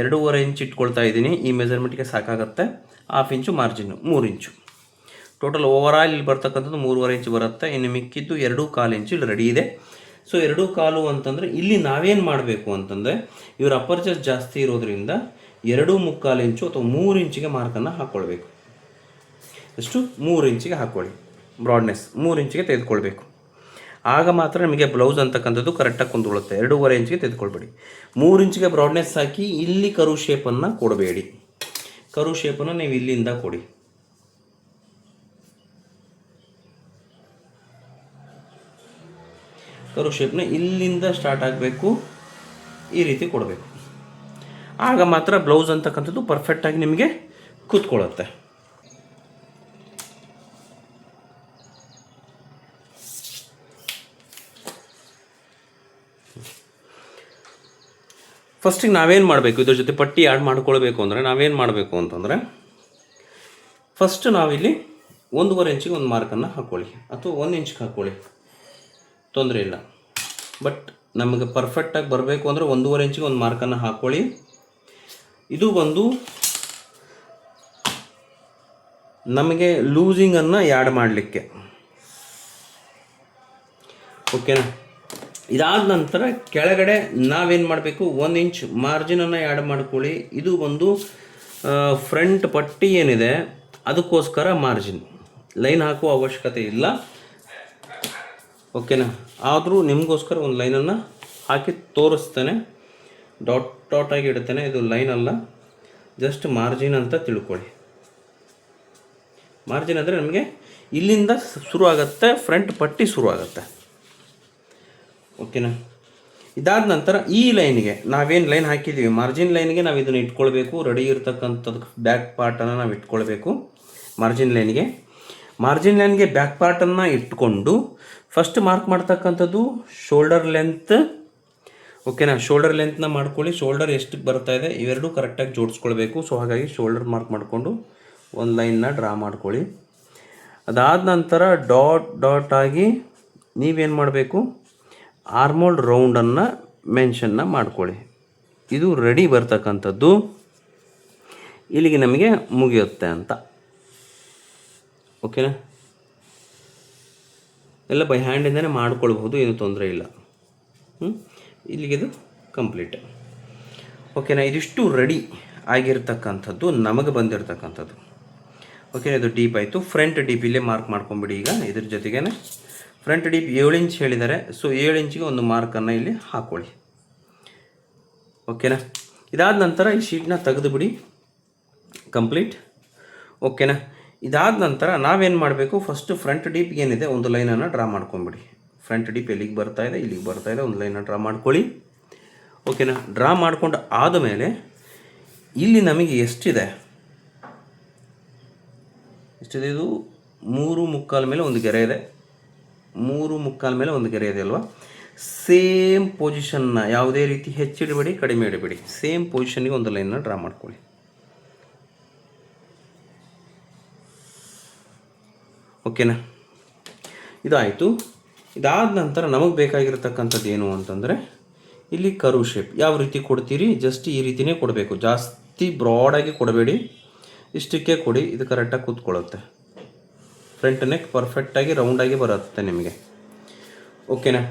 ಎರಡೂವರೆ ಇಂಚ್ ಇಟ್ಕೊಳ್ತಾ ಇದ್ದೀನಿ. ಈ ಮೆಜರ್ಮೆಂಟ್ಗೆ ಸಾಕಾಗುತ್ತೆ. ಹಾಫ್ ಇಂಚು ಮಾರ್ಜಿನ್ನು ಮೂರು ಇಂಚು ಟೋಟಲ್ ಓವರಾಲ್ ಇಲ್ಲಿ ಬರ್ತಕ್ಕಂಥದ್ದು ಮೂರುವರೆ ಇಂಚು ಬರುತ್ತೆ. ಇನ್ನು ಮಿಕ್ಕಿದ್ದು ಎರಡೂ ಕಾಲು ಇಂಚು ಇಲ್ಲಿ ರೆಡಿ ಇದೆ. ಸೊ ಎರಡೂ ಕಾಲು ಅಂತಂದರೆ ಇಲ್ಲಿ ನಾವೇನು ಮಾಡಬೇಕು ಅಂತಂದರೆ, ಇವ್ರ ಅಪರ್ಚಸ್ ಜಾಸ್ತಿ ಇರೋದ್ರಿಂದ ಎರಡು ಮುಕ್ಕಾಲು ಇಂಚು ಅಥವಾ ಮೂರು ಇಂಚಿಗೆ ಮಾರ್ಕನ್ನು ಹಾಕ್ಕೊಳ್ಬೇಕು ಎಷ್ಟು ಮೂರು ಇಂಚಿಗೆ ಹಾಕ್ಕೊಳ್ಳಿ ಬ್ರಾಡ್ನೆಸ್ ಮೂರು ಇಂಚಿಗೆ ತೆಗೆದುಕೊಳ್ಬೇಕು. ಆಗ ಮಾತ್ರ ನಿಮಗೆ ಬ್ಲೌಸ್ ಅಂತಕ್ಕಂಥದ್ದು ಕರೆಕ್ಟಾಗಿ ಕುಂದುಕೊಳ್ಳುತ್ತೆ. ಎರಡೂವರೆ ಇಂಚಿಗೆ ತೆಗೆದುಕೊಳ್ಬೇಡಿ. ಮೂರು ಇಂಚಿಗೆ ಬ್ರಾಡ್ನೆಸ್ ಹಾಕಿ ಇಲ್ಲಿ ಕರು ಶೇಪನ್ನು ಕೊಡಬೇಡಿ. ಕರು ಶೇಪನ್ನು ನೀವು ಇಲ್ಲಿಂದ ಕೊಡಿ. ಕರು ಶೇಪ್ನ ಇಲ್ಲಿಂದ ಸ್ಟಾರ್ಟ್ ಆಗಬೇಕು. ಈ ರೀತಿ ಕೊಡಬೇಕು. ಆಗ ಮಾತ್ರ ಬ್ಲೌಸ್ ಅಂತಕ್ಕಂಥದ್ದು ಪರ್ಫೆಕ್ಟಾಗಿ ನಿಮಗೆ ಕೂತ್ಕೊಳ್ಳುತ್ತೆ. ಫಸ್ಟಿಗೆ ನಾವೇನು ಮಾಡಬೇಕು? ಇದ್ರ ಜೊತೆ ಪಟ್ಟಿ ಆ್ಯಡ್ ಮಾಡ್ಕೊಳ್ಬೇಕು ಅಂದರೆ ನಾವೇನು ಮಾಡಬೇಕು ಅಂತಂದರೆ ಫಸ್ಟ್ ನಾವಿಲ್ಲಿ ಒಂದೂವರೆ ಇಂಚಿಗೆ ಒಂದು ಮಾರ್ಕನ್ನು ಹಾಕ್ಕೊಳ್ಳಿ ಅಥವಾ ಒಂದು ಇಂಚಿಗೆ ಹಾಕ್ಕೊಳ್ಳಿ ತೊಂದರೆ ಇಲ್ಲ. ಬಟ್ ನಮಗೆ ಪರ್ಫೆಕ್ಟಾಗಿ ಬರಬೇಕು ಅಂದರೆ ಒಂದೂವರೆ ಇಂಚಿಗೆ ಒಂದು ಮಾರ್ಕನ್ನು ಹಾಕ್ಕೊಳ್ಳಿ ಇದು ಒಂದು ನಮಗೆ ಲೂಸಿಂಗನ್ನು ಯಾಡ್ ಮಾಡಲಿಕ್ಕೆ. ಓಕೆನಾ ಇದಾದ ನಂತರ ಕೆಳಗಡೆ ನಾವೇನು ಮಾಡಬೇಕು? ಒಂದು ಇಂಚ್ ಮಾರ್ಜಿನನ್ನು ಯಾಡ್ ಮಾಡ್ಕೊಳ್ಳಿ. ಇದು ಒಂದು ಫ್ರಂಟ್ ಪಟ್ಟಿ ಏನಿದೆ, ಅದಕ್ಕೋಸ್ಕರ ಮಾರ್ಜಿನ್ ಲೈನ್ ಹಾಕುವ ಅವಶ್ಯಕತೆ ಇಲ್ಲ. ಓಕೆನಾ? ಆದರೂ ನಿಮಗೋಸ್ಕರ ಒಂದು ಲೈನನ್ನು ಹಾಕಿ ತೋರಿಸ್ತಾನೆ. ಡಾಟ್ ಡಾಟ್ ಆಗಿ ಇಡ್ತೇನೆ ಇದು ಲೈನ್ ಅಲ್ಲ. ಜಸ್ಟ್ ಮಾರ್ಜಿನ್ ಅಂತ ತಿಳ್ಕೊಳ್ಳಿ. ಮಾರ್ಜಿನ್ ಅಂದರೆ ನಮಗೆ ಇಲ್ಲಿಂದ ಶುರು ಆಗುತ್ತೆ ಫ್ರಂಟ್ ಪಟ್ಟಿ ಶುರು ಆಗುತ್ತೆ. ಓಕೆನಾ? ಇದಾದ ನಂತರ ಈ ಲೈನ್ಗೆ ನಾವೇನು ಲೈನ್ ಹಾಕಿದ್ದೀವಿ ಮಾರ್ಜಿನ್ ಲೈನ್ಗೆ ನಾವು ಇದನ್ನು ಇಟ್ಕೊಳ್ಬೇಕು. ರೆಡಿ ಇರ್ತಕ್ಕಂಥದ್ದು ಬ್ಯಾಕ್ ಪಾರ್ಟನ್ನು ನಾವು ಇಟ್ಕೊಳ್ಬೇಕು. ಮಾರ್ಜಿನ್ ಲೈನ್ಗೆ ಮಾರ್ಜಿನ್ ಲೈನ್ಗೆ ಬ್ಯಾಕ್ ಪಾರ್ಟನ್ನು ಇಟ್ಕೊಂಡು ಫಸ್ಟ್ ಮಾರ್ಕ್ ಮಾಡ್ತಕ್ಕಂಥದ್ದು ಶೋಲ್ಡರ್ ಲೆಂತ್ ಓಕೆನಾ ಶೋಲ್ಡರ್ ಲೆಂತ್ನ ಮಾಡ್ಕೊಳ್ಳಿ. ಶೋಲ್ಡರ್ ಎಷ್ಟು ಬರ್ತಾ ಇದೆ, ಇವೆರಡೂ ಕರೆಕ್ಟಾಗಿ ಜೋಡಿಸ್ಕೊಳ್ಬೇಕು. ಸೊ ಹಾಗಾಗಿ ಶೋಲ್ಡರ್ ಮಾರ್ಕ್ ಮಾಡಿಕೊಂಡು ಒಂದು ಲೈನ್ನ ಡ್ರಾ ಮಾಡ್ಕೊಳ್ಳಿ. ಅದಾದ ನಂತರ ಡಾಟ್ ಡಾಟ್ ಆಗಿ ನೀವೇನು ಮಾಡಬೇಕು? ಆರ್ಮೋಲ್ಡ್ ರೌಂಡನ್ನು ಮೆನ್ಷನ್ನ ಮಾಡ್ಕೊಳ್ಳಿ. ಇದು ರೆಡಿ ಬರ್ತಕ್ಕಂಥದ್ದು. ಇಲ್ಲಿಗೆ ನಮಗೆ ಮುಗಿಯುತ್ತೆ ಅಂತ. ಓಕೆನಾ ಎಲ್ಲ ಬೈ ಹ್ಯಾಂಡಿಂದನೇ ಮಾಡ್ಕೊಳ್ಬಹುದು, ಏನು ತೊಂದರೆ ಇಲ್ಲ. ಹ್ಞೂ ಇಲ್ಲಿಗಿದು ಕಂಪ್ಲೀಟ್ ಓಕೆನಾ ಇದಿಷ್ಟು ರೆಡಿ ಆಗಿರ್ತಕ್ಕಂಥದ್ದು, ನಮಗೆ ಬಂದಿರತಕ್ಕಂಥದ್ದು. ಓಕೆ ಇದು ಡೀಪ್ ಆಯಿತು. ಫ್ರಂಟ್ ಡೀಪ್ ಇಲ್ಲೇ ಮಾರ್ಕ್ ಮಾಡ್ಕೊಂಬಿಡಿ ಈಗ, ಇದ್ರ ಜೊತೆಗೆ ಫ್ರಂಟ್ ಡೀಪ್ ಏಳು ಇಂಚ್ ಹೇಳಿದ್ದಾರೆ ಸೊ ಏಳು ಇಂಚಿಗೆ ಒಂದು ಮಾರ್ಕನ್ನು ಇಲ್ಲಿ ಹಾಕ್ಕೊಳ್ಳಿ ಓಕೆನಾ ಇದಾದ ನಂತರ ಈ ಶೀಟ್ನ ತೆಗೆದುಬಿಡಿ. ಕಂಪ್ಲೀಟ್ ಓಕೆನಾ ಇದಾದ ನಂತರ ನಾವೇನು ಮಾಡಬೇಕು? ಫಸ್ಟು ಫ್ರಂಟ್ ಡೀಪ್ ಏನಿದೆ, ಒಂದು ಲೈನನ್ನು ಡ್ರಾ ಮಾಡ್ಕೊಂಬಿಡಿ. ಫ್ರಂಟ್ ಡೀಪ್ ಎಲ್ಲಿಗೆ ಬರ್ತಾ ಇದೆ, ಇಲ್ಲಿಗೆ ಬರ್ತಾ ಇದೆ, ಒಂದು ಲೈನನ್ನು ಡ್ರಾ ಮಾಡ್ಕೊಳ್ಳಿ. ಓಕೆನಾ ಡ್ರಾ ಮಾಡಿಕೊಂಡು ಆದಮೇಲೆ ಇಲ್ಲಿ ನಮಗೆ ಎಷ್ಟಿದೆ? ಎಷ್ಟಿದೆ ಇದು? ಮೂರು ಮುಕ್ಕಾಲ ಮೇಲೆ ಒಂದು ಗೆರೆ ಇದೆ. ಮೂರು ಮುಕ್ಕಾಲ ಮೇಲೆ ಒಂದು ಗೆರೆ ಇದೆ ಅಲ್ವಾ? ಸೇಮ್ ಪೊಸಿಷನ್ನ ಯಾವುದೇ ರೀತಿ ಹೆಚ್ಚಿಡಬೇಡಿ, ಕಡಿಮೆ ಇಡಬೇಡಿ. ಸೇಮ್ ಪೊಸಿಷನ್ಗೆ ಒಂದು ಲೈನನ್ನು ಡ್ರಾ ಮಾಡ್ಕೊಳ್ಳಿ. ಓಕೆನಾ? ಇದಾಯಿತು. ಇದಾದ ನಂತರ ನಮಗೆ ಬೇಕಾಗಿರತಕ್ಕಂಥದ್ದು ಏನು ಅಂತಂದರೆ, ಇಲ್ಲಿ ಕರು ಶೇಪ್ ಯಾವ ರೀತಿ ಕೊಡ್ತೀರಿ? ಜಸ್ಟ್ ಈ ರೀತಿನೇ ಕೊಡಬೇಕು. ಜಾಸ್ತಿ ಬ್ರಾಡಾಗಿ ಕೊಡಬೇಡಿ. ಇಷ್ಟಕ್ಕೆ ಕೊಡಿ. ಇದು ಕರೆಕ್ಟಾಗಿ ಕೂತ್ಕೊಳ್ಳುತ್ತೆ. ಫ್ರಂಟ್ ನೆಕ್ ಪರ್ಫೆಕ್ಟಾಗಿ ರೌಂಡಾಗಿ ಬರುತ್ತೆ ನಿಮಗೆ. ಓಕೆನಾ?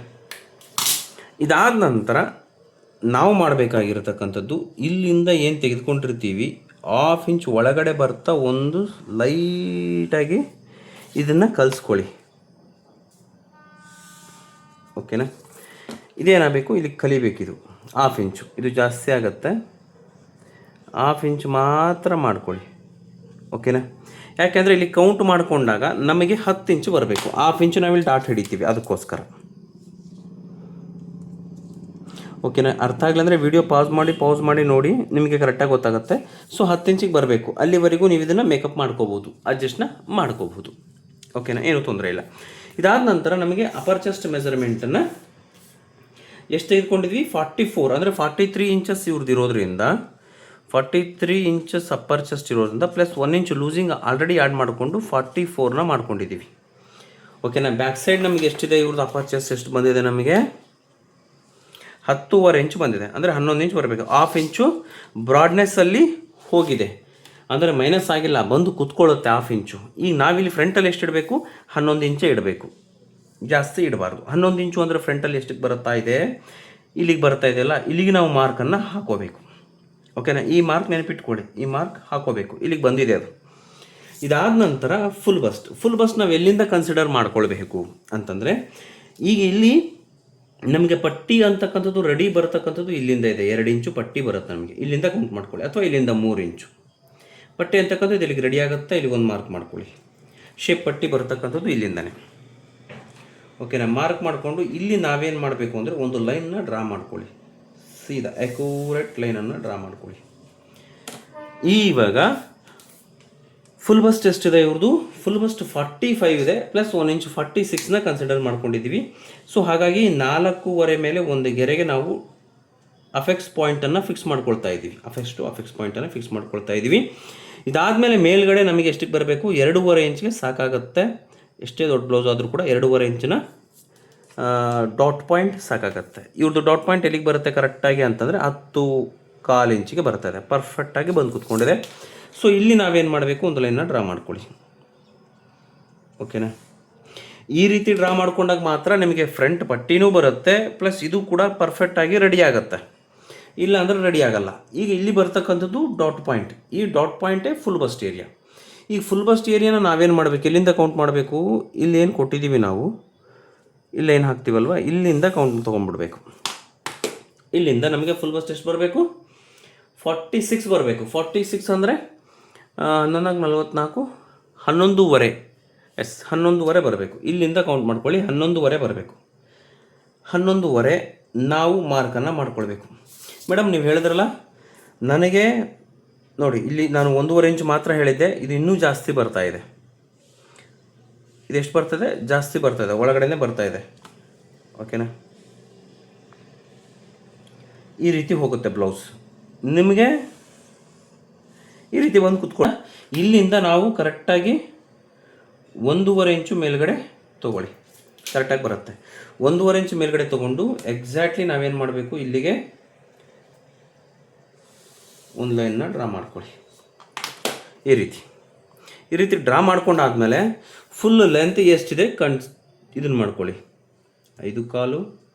ಇದಾದ ನಂತರ ನಾವು ಮಾಡಬೇಕಾಗಿರತಕ್ಕಂಥದ್ದು, ಇಲ್ಲಿಂದ ಏನು ತೆಗೆದುಕೊಂಡಿರ್ತೀವಿ? ಹಾಫ್ ಇಂಚ್ ಒಳಗಡೆ ಬರ್ತಾ ಒಂದು ಲೈಟಾಗಿ ಇದನ್ನು ಕಲಿಸ್ಕೊಳ್ಳಿ. ಓಕೆನಾ ಇದೇನಾಗಬೇಕು? ಇಲ್ಲಿ ಕಲಿಬೇಕಿದು. ಹಾಫ್ ಇಂಚು ಇದು ಜಾಸ್ತಿ ಆಗುತ್ತೆ. ಹಾಫ್ ಇಂಚ್ ಮಾತ್ರ ಮಾಡ್ಕೊಳ್ಳಿ. ಓಕೆನಾ ಯಾಕೆಂದರೆ ಇಲ್ಲಿ ಕೌಂಟ್ ಮಾಡಿಕೊಂಡಾಗ ನಮಗೆ ಹತ್ತು ಇಂಚು ಬರಬೇಕು. ಹಾಫ್ ಇಂಚು ನಾವಿಲ್ಲಿ ಡಾಟ್ ಹಿಡಿತೀವಿ. ಅದಕ್ಕೋಸ್ಕರ. ಓಕೆನಾ ಅರ್ಥ ಆಗಲಿ ಅಂದರೆ ವಿಡಿಯೋ ಪಾಸ್ ಮಾಡಿ ಪಾಸ್ ಮಾಡಿ ನೋಡಿ ನಿಮಗೆ ಕರೆಕ್ಟಾಗಿ ಗೊತ್ತಾಗುತ್ತೆ. ಸೊ ಹತ್ತು ಇಂಚಿಗೆ ಬರಬೇಕು. ಅಲ್ಲಿವರೆಗೂ ನೀವು ಇದನ್ನು ಮೇಕಪ್ ಮಾಡ್ಕೋಬೋದು ಅಡ್ಜಸ್ಟ್ನ ಮಾಡ್ಕೋಬೋದು ಓಕೆನಾ ಏನೂ ತೊಂದರೆ ಇಲ್ಲ. ಇದಾದ ನಂತರ ನಮಗೆ ಅಪರ್ ಚೆಸ್ಟ್ ಮೆಜರ್ಮೆಂಟನ್ನು ಎಷ್ಟು ತೆಗೆದುಕೊಂಡಿದ್ವಿ? ಫಾರ್ಟಿ ಫೋರ್ ಅಂದರೆ ಫಾರ್ಟಿ ತ್ರೀ ಇಂಚಸ್ ಇವ್ರದ್ದು ಇರೋದ್ರಿಂದ forty three inches upper chest ಇರೋದ್ರಿಂದ plus one inch loosing already add ಮಾಡಿಕೊಂಡು ಫಾರ್ಟಿ ಫೋರ್ನ ಮಾಡ್ಕೊಂಡಿದ್ದೀವಿ ಓಕೆನಾ ಬ್ಯಾಕ್ ಸೈಡ್ ನಮಗೆ ಎಷ್ಟಿದೆ? ಇವ್ರದ್ದು ಅಪ್ಪರ್ ಚೆಸ್ಟ್ ಎಷ್ಟು ಬಂದಿದೆ ನಮಗೆ? ಹತ್ತೂವರೆ ಇಂಚ್ ಬಂದಿದೆ. ಅಂದರೆ ಹನ್ನೊಂದು ಇಂಚ್ ಬರಬೇಕು. ಹಾಫ್ ಇಂಚು ಬ್ರಾಡ್ನೆಸ್ಸಲ್ಲಿ ಹೋಗಿದೆ. ಅಂದರೆ ಮೈನಸ್ ಆಗಿಲ್ಲ, ಬಂದು ಕುತ್ಕೊಳ್ಳುತ್ತೆ ಹಾಫ್ ಇಂಚು ಈಗ ನಾವಿಲ್ಲಿ ಫ್ರಂಟಲ್ಲಿ ಎಷ್ಟು ಇಡಬೇಕು? ಹನ್ನೊಂದು ಇಂಚೇ ಇಡಬೇಕು. ಜಾಸ್ತಿ ಇಡಬಾರ್ದು. ಹನ್ನೊಂದು ಇಂಚು ಅಂದರೆ ಫ್ರಂಟಲ್ಲಿ ಎಷ್ಟಕ್ಕೆ ಬರುತ್ತಾ ಇದೆ? ಇಲ್ಲಿಗೆ ಬರ್ತಾ ಇದೆಯಲ್ಲ ಇಲ್ಲಿಗೆ ನಾವು ಮಾರ್ಕನ್ನು ಹಾಕೋಬೇಕು. ಓಕೆನಾ ಈ ಮಾರ್ಕ್ ನೆನಪಿಟ್ಕೊಳ್ಳಿ ಈ ಮಾರ್ಕ್ ಹಾಕೋಬೇಕು. ಇಲ್ಲಿಗೆ ಬಂದಿದೆ ಅದು. ಇದಾದ ನಂತರ ಫುಲ್ ಬಸ್ಟ್ ಫುಲ್ ಬಸ್ಟ್ ನಾವು ಎಲ್ಲಿಂದ ಕನ್ಸಿಡರ್ ಮಾಡ್ಕೊಳ್ಬೇಕು ಅಂತಂದರೆ, ಈಗ ಇಲ್ಲಿ ನಮಗೆ ಪಟ್ಟಿ ಅಂತಕ್ಕಂಥದ್ದು ರೆಡಿ ಬರತಕ್ಕಂಥದ್ದು ಇಲ್ಲಿಂದ ಇದೆ. ಎರಡು ಇಂಚು ಪಟ್ಟಿ ಬರುತ್ತೆ ನಮಗೆ. ಇಲ್ಲಿಂದ ಕೌಂಟ್ ಮಾಡ್ಕೊಳ್ಳಿ. ಅಥವಾ ಇಲ್ಲಿಂದ ಮೂರು ಇಂಚು ಪಟ್ಟಿ ಅಂತಕ್ಕಂಥದ್ದು ಇಲ್ಲಿಗೆ ರೆಡಿ ಆಗುತ್ತೆ? ಇಲ್ಲಿ ಒಂದು ಮಾರ್ಕ್ ಮಾಡ್ಕೊಳ್ಳಿ. ಶೇಪ್ ಪಟ್ಟಿ ಬರ್ತಕ್ಕಂಥದ್ದು ಇಲ್ಲಿಂದನೇ. ಓಕೆನಾ ಮಾರ್ಕ್ ಮಾಡಿಕೊಂಡು ಇಲ್ಲಿ ನಾವೇನು ಮಾಡಬೇಕು ಅಂದರೆ ಒಂದು ಲೈನ್ನ ಡ್ರಾ ಮಾಡ್ಕೊಳ್ಳಿ. ಸೀದಾ ಅಕ್ಯೂರೇಟ್ ಲೈನನ್ನು ಡ್ರಾ ಮಾಡ್ಕೊಳ್ಳಿ. ಇವಾಗ ಫುಲ್ ಬಸ್ಟ್ ಎಷ್ಟಿದೆ ಇವ್ರದ್ದು ಫುಲ್ ಬಸ್ಟ್ ಫಾರ್ಟಿ ಫೈವ್ ಇದೆ ಪ್ಲಸ್ ಒನ್ ಇಂಚ್ ಫಾರ್ಟಿ ಸಿಕ್ಸ್ನ ಕನ್ಸಿಡರ್ ಮಾಡ್ಕೊಂಡಿದ್ದೀವಿ ಸೊ ಹಾಗಾಗಿ ನಾಲ್ಕೂವರೆ ಮೇಲೆ ಒಂದು ಗೆರೆಗೆ ನಾವು ಅಫೆಕ್ಸ್ ಪಾಯಿಂಟನ್ನು ಫಿಕ್ಸ್ ಮಾಡ್ಕೊಳ್ತಾ ಇದ್ದೀವಿ ಅಫೆಕ್ಸ್ ಟು ಅಫೆಕ್ಸ್ ಪಾಯಿಂಟನ್ನು ಫಿಕ್ಸ್ ಮಾಡ್ಕೊಳ್ತಾ ಇದ್ದೀವಿ ಇದಾದಮೇಲೆ ಮೇಲ್ಗಡೆ ನಮಗೆ ಎಷ್ಟಕ್ಕೆ ಬರಬೇಕು? ಎರಡೂವರೆ ಇಂಚಿಗೆ ಸಾಕಾಗುತ್ತೆ. ಎಷ್ಟೇ ದೊಡ್ಡ ಬ್ಲೌಸ್ ಆದರೂ ಕೂಡ ಎರಡೂವರೆ ಇಂಚಿನ ಡಾಟ್ ಪಾಯಿಂಟ್ ಸಾಕಾಗತ್ತೆ. ಇವ್ರದ್ದು ಡಾಟ್ ಪಾಯಿಂಟ್ ಎಲ್ಲಿಗೆ ಬರುತ್ತೆ ಕರೆಕ್ಟಾಗಿ ಅಂತಂದರೆ ಹತ್ತು ಕಾಲು ಇಂಚಿಗೆ ಬರ್ತದೆ. ಪರ್ಫೆಕ್ಟಾಗಿ ಬಂದು ಕೂತ್ಕೊಂಡಿದೆ. ಸೊ ಇಲ್ಲಿ ನಾವೇನು ಮಾಡಬೇಕು? ಒಂದು ಲೈನ್ನ ಡ್ರಾ ಮಾಡ್ಕೊಳ್ಳಿ. ಓಕೆನಾ ಈ ರೀತಿ ಡ್ರಾ ಮಾಡ್ಕೊಂಡಾಗ ಮಾತ್ರ ನಿಮಗೆ ಫ್ರಂಟ್ ಪಟ್ಟಿನೂ ಬರುತ್ತೆ. ಪ್ಲಸ್ ಇದು ಕೂಡ ಪರ್ಫೆಕ್ಟಾಗಿ ರೆಡಿ ಆಗುತ್ತೆ. ಇಲ್ಲ ಅಂದರೆ ರೆಡಿ ಆಗಲ್ಲ. ಈಗ ಇಲ್ಲಿ ಬರ್ತಕ್ಕಂಥದ್ದು ಡಾಟ್ ಪಾಯಿಂಟ್ ಈ ಡಾಟ್ ಪಾಯಿಂಟೇ ಫುಲ್ ಬಸ್ಟ್ ಏರಿಯಾ ಈಗ ಫುಲ್ ಬಸ್ಟ್ ಏರಿಯಾನ ನಾವೇನು ಮಾಡಬೇಕು? ಎಲ್ಲಿಂದ ಕೌಂಟ್ ಮಾಡಬೇಕು? ಇಲ್ಲಿ ಏನು ಕೊಟ್ಟಿದ್ದೀವಿ ನಾವು? ಇಲ್ಲೇನು ಹಾಕ್ತೀವಲ್ವ? ಇಲ್ಲಿಂದ ಕೌಂಟ್ ತೊಗೊಂಡ್ಬಿಡ್ಬೇಕು. ಇಲ್ಲಿಂದ ನಮಗೆ ಫುಲ್ ಬಸ್ಟ್ ಎಷ್ಟು ಬರಬೇಕು? ಫಾರ್ಟಿ ಸಿಕ್ಸ್ ಬರಬೇಕು. ಫಾರ್ಟಿ ಸಿಕ್ಸ್ ಅಂದರೆ ಹನ್ನೊಂದಾಗ ನಲ್ವತ್ನಾಲ್ಕು, ಹನ್ನೊಂದೂವರೆ. ಎಸ್ ಹನ್ನೊಂದುವರೆ ಬರಬೇಕು. ಇಲ್ಲಿಂದ ಕೌಂಟ್ ಮಾಡ್ಕೊಳ್ಳಿ, ಹನ್ನೊಂದುವರೆ ಬರಬೇಕು. ಹನ್ನೊಂದುವರೆ ನಾವು ಮಾರ್ಕನ್ನು ಮಾಡ್ಕೊಳ್ಬೇಕು. ಮೇಡಮ್, ನೀವು ಹೇಳಿದ್ರಲ್ಲ? ನನಗೆ, ನೋಡಿ, ಇಲ್ಲಿ ನಾನು ಒಂದೂವರೆ ಇಂಚ್ ಮಾತ್ರ ಹೇಳಿದ್ದೆ, ಇದು ಇನ್ನೂ ಜಾಸ್ತಿ ಬರ್ತಾ ಇದೆ. ಇದೆಷ್ಟು ಬರ್ತದೆ? ಜಾಸ್ತಿ ಬರ್ತದೆ ಒಳಗಡೆನೇ ಬರ್ತಾ ಇದೆ. ಓಕೆನಾ ಈ ರೀತಿ ಹೋಗುತ್ತೆ ಬ್ಲೌಸ್ ನಿಮಗೆ ಈ ರೀತಿ ಬಂದು ಕುತ್ಕೊಳ್ಳ. ಇಲ್ಲಿಂದ ನಾವು ಕರೆಕ್ಟಾಗಿ ಒಂದೂವರೆ ಇಂಚು ಮೇಲ್ಗಡೆ ತೊಗೊಳ್ಳಿ. ಕರೆಕ್ಟಾಗಿ ಬರುತ್ತೆ. ಒಂದೂವರೆ ಇಂಚು ಮೇಲ್ಗಡೆ ತೊಗೊಂಡು ಎಕ್ಸಾಕ್ಟ್ಲಿ ನಾವೇನು ಮಾಡಬೇಕು? ಇಲ್ಲಿಗೆ ಒಂದು ಲೈನ್ನ ಡ್ರಾ ಮಾಡ್ಕೊಳ್ಳಿ. ಈ ರೀತಿ. ಈ ರೀತಿ ಡ್ರಾ ಮಾಡ್ಕೊಂಡಾದಮೇಲೆ ಫುಲ್ ಲೆಂತ್ ಎಷ್ಟಿದೆ ಕಣ್ ಇದನ್ನು ಮಾಡ್ಕೊಳ್ಳಿ. ಐದು ಕಾಲು.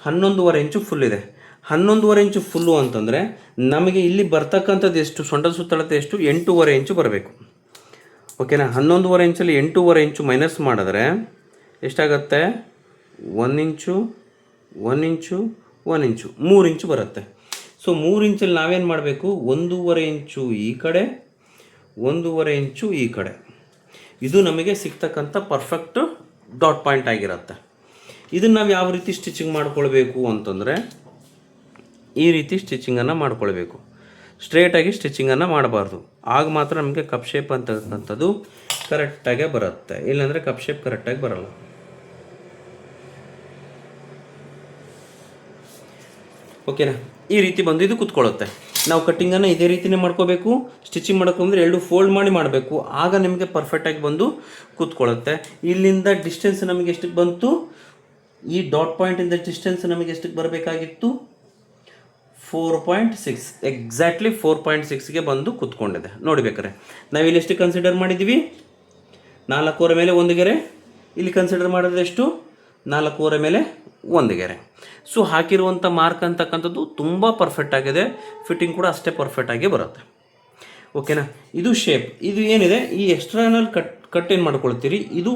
ಹನ್ನೊಂದುವರೆ ಇಂಚು ಫುಲ್ ಇದೆ. ಹನ್ನೊಂದುವರೆ ಇಂಚು ಫುಲ್ಲು ಅಂತಂದರೆ ನಮಗೆ ಇಲ್ಲಿ ಬರ್ತಕ್ಕಂಥದ್ದು ಎಷ್ಟು, ಸೊಂಟದ ಸುತ್ತಳತೆ ಎಷ್ಟು? ಎಂಟೂವರೆ ಇಂಚು ಬರಬೇಕು. ಓಕೆನಾ? ಹನ್ನೊಂದುವರೆ ಇಂಚಲ್ಲಿ ಎಂಟೂವರೆ ಇಂಚು ಮೈನಸ್ ಮಾಡಿದ್ರೆ ಎಷ್ಟಾಗತ್ತೆ? One inch one inch one inch ಮೂರು ಇಂಚು ಬರುತ್ತೆ. ಸೊ ಮೂರು ಇಂಚಲ್ಲಿ ನಾವೇನು ಮಾಡಬೇಕು? ಒಂದೂವರೆ ಇಂಚು ಈ ಕಡೆ, ಒಂದೂವರೆ ಇಂಚು ಈ ಕಡೆ. ಇದು ನಮಗೆ ಸಿಗ್ತಕ್ಕಂಥ ಪರ್ಫೆಕ್ಟ್ ಡಾಟ್ ಪಾಯಿಂಟ್ ಆಗಿರುತ್ತೆ. ಇದನ್ನು ನಾವು ಯಾವ ರೀತಿ ಸ್ಟಿಚಿಂಗ್ ಮಾಡ್ಕೊಳ್ಬೇಕು ಅಂತಂದರೆ, ಈ ರೀತಿ ಸ್ಟಿಚಿಂಗನ್ನು ಮಾಡ್ಕೊಳ್ಬೇಕು. ಸ್ಟ್ರೇಟಾಗಿ ಸ್ಟಿಚಿಂಗನ್ನು ಮಾಡಬಾರ್ದು. ಆಗ ಮಾತ್ರ ನಮಗೆ ಕಪ್ ಶೇಪ್ ಅಂತಕ್ಕಂಥದ್ದು ಕರೆಕ್ಟಾಗೇ ಬರುತ್ತೆ. ಇಲ್ಲಾಂದರೆ ಕಪ್ ಶೇಪ್ ಕರೆಕ್ಟಾಗಿ ಬರಲ್ಲ. ಓಕೆನಾ? ಈ ರೀತಿ ಬಂದು ಇದು ಕುತ್ಕೊಳ್ಳುತ್ತೆ. ನಾವು ಕಟ್ಟಿಂಗನ್ನು ಇದೇ ರೀತಿನೇ ಮಾಡ್ಕೋಬೇಕು. ಸ್ಟಿಚಿಂಗ್ ಮಾಡ್ಕೊಂಡ್ರೆ ಎರಡು ಫೋಲ್ಡ್ ಮಾಡಿ ಮಾಡಬೇಕು. ಆಗ ನಿಮಗೆ ಪರ್ಫೆಕ್ಟಾಗಿ ಬಂದು ಕೂತ್ಕೊಳ್ಳುತ್ತೆ. ಇಲ್ಲಿಂದ ಡಿಸ್ಟೆನ್ಸ್ ನಮಗೆ ಎಷ್ಟಕ್ಕೆ ಬಂತು? ಈ ಡಾಟ್ ಪಾಯಿಂಟಿಂದ ಡಿಸ್ಟೆನ್ಸ್ ನಮಗೆ ಎಷ್ಟಕ್ಕೆ ಬರಬೇಕಾಗಿತ್ತು? Four point six exactly four point ಸಿಕ್ಸ್ಗೆ ಬಂದು ಕೂತ್ಕೊಂಡಿದೆ. ನೋಡಬೇಕಾರೆ ನಾವು ಇಲ್ಲಿ ಎಷ್ಟು ಕನ್ಸಿಡರ್ ಮಾಡಿದ್ದೀವಿ? ನಾಲ್ಕೂವರೆ ಮೇಲೆ ಒಂದು ಗೆರೆ. ಇಲ್ಲಿ ಕನ್ಸಿಡರ್ ಮಾಡಿದ್ರೆ ಎಷ್ಟು? ನಾಲ್ಕೂವರೆ ಮೇಲೆ ಒಂದು ಗೆರೆ ಸೊ ಹಾಕಿರುವಂಥ ಮಾರ್ಕ್ ಅಂತಕ್ಕಂಥದ್ದು ತುಂಬ ಪರ್ಫೆಕ್ಟ್ ಆಗಿದೆ. ಫಿಟ್ಟಿಂಗ್ ಕೂಡ ಅಷ್ಟೇ ಪರ್ಫೆಕ್ಟ್ ಆಗಿ ಬರುತ್ತೆ. ಓಕೆನಾ ಇದು ಶೇಪ್ ಇದು ಏನಿದೆ? ಈ ಎಕ್ಸ್ಟ್ರಾನಲ್ ಕಟ್ ಕಟ್ ಏನು ಮಾಡ್ಕೊಳ್ತೀರಿ? ಇದು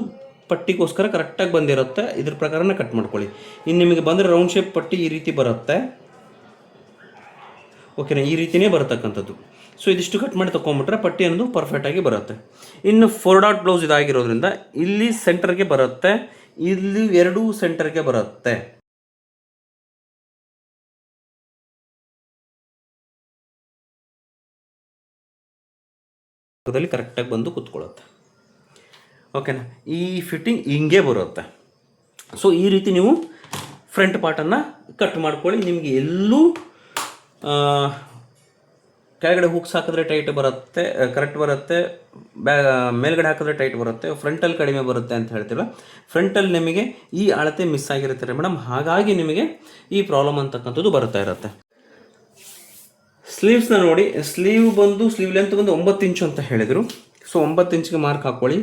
ಪಟ್ಟಿಗೋಸ್ಕರ ಕರೆಕ್ಟಾಗಿ ಬಂದಿರುತ್ತೆ. ಇದ್ರ ಪ್ರಕಾರನೇ ಕಟ್ ಮಾಡ್ಕೊಳ್ಳಿ. ಇನ್ನು ನಿಮಗೆ ಬಂದರೆ ರೌಂಡ್ ಶೇಪ್ ಪಟ್ಟಿ ಈ ರೀತಿ ಬರುತ್ತೆ. ಓಕೆನಾ ಈ ರೀತಿಯೇ ಬರತಕ್ಕಂಥದ್ದು. ಸೊ ಇದಿಷ್ಟು ಕಟ್ ಮಾಡಿ ತೊಗೊಂಬಿಟ್ರೆ ಪಟ್ಟಿ ಅನ್ನೋದು ಪರ್ಫೆಕ್ಟಾಗಿ ಬರುತ್ತೆ. ಇನ್ನು ಫೋರ್ ಡಾಟ್ ಬ್ಲೌಸ್ ಇದಾಗಿರೋದ್ರಿಂದ ಇಲ್ಲಿ ಸೆಂಟರ್ಗೆ ಬರುತ್ತೆ. ಇಲ್ಲಿ ಎರಡೂ ಸೆಂಟರ್ಗೆ ಬರುತ್ತೆ. ಕರೆಕ್ಟಾಗಿ ಬಂದು ಕೂತ್ಕೊಳ್ಳುತ್ತೆ. ಓಕೆನಾ ಈ ಫಿಟ್ಟಿಂಗ್ ಹಿಂಗೆ ಬರುತ್ತೆ. ಸೊ ಈ ರೀತಿ ನೀವು ಫ್ರಂಟ್ ಪಾರ್ಟನ್ನು ಕಟ್ ಮಾಡ್ಕೊಳ್ಳಿ. ನಿಮಗೆ ಎಲ್ಲೂ ಕೆಳಗಡೆ ಹುಕ್ಸ್ ಹಾಕಿದ್ರೆ ಟೈಟ್ ಬರುತ್ತೆ ಕರೆಕ್ಟ್ ಬರುತ್ತೆ, ಬ್ಯಾ, ಮೇಲ್ಗಡೆ ಹಾಕಿದ್ರೆ ಟೈಟ್ ಬರುತ್ತೆ ಫ್ರಂಟಲ್ಲಿ ಕಡಿಮೆ ಬರುತ್ತೆ ಅಂತ ಹೇಳ್ತೀವಿ ಫ್ರಂಟಲ್ಲಿ ನಿಮಗೆ ಈ ಅಳತೆ ಮಿಸ್ ಆಗಿರುತ್ತೆ ಮೇಡಮ್ ಹಾಗಾಗಿ ನಿಮಗೆ ಈ ಪ್ರಾಬ್ಲಮ್ ಅಂತಕ್ಕಂಥದ್ದು ಬರ್ತಾ ಇರುತ್ತೆ. ಸ್ಲೀವ್ಸ್ನ ನೋಡಿ ಸ್ಲೀವ್ ಬಂದು ಸ್ಲೀವ್ ಲೆಂತ್ ಬಂದು ಒಂಬತ್ತು ಇಂಚು ಅಂತ ಹೇಳಿದರು. ಸೊ ಒಂಬತ್ತು ಇಂಚಿಗೆ ಮಾರ್ಕ್ ಹಾಕ್ಕೊಳ್ಳಿ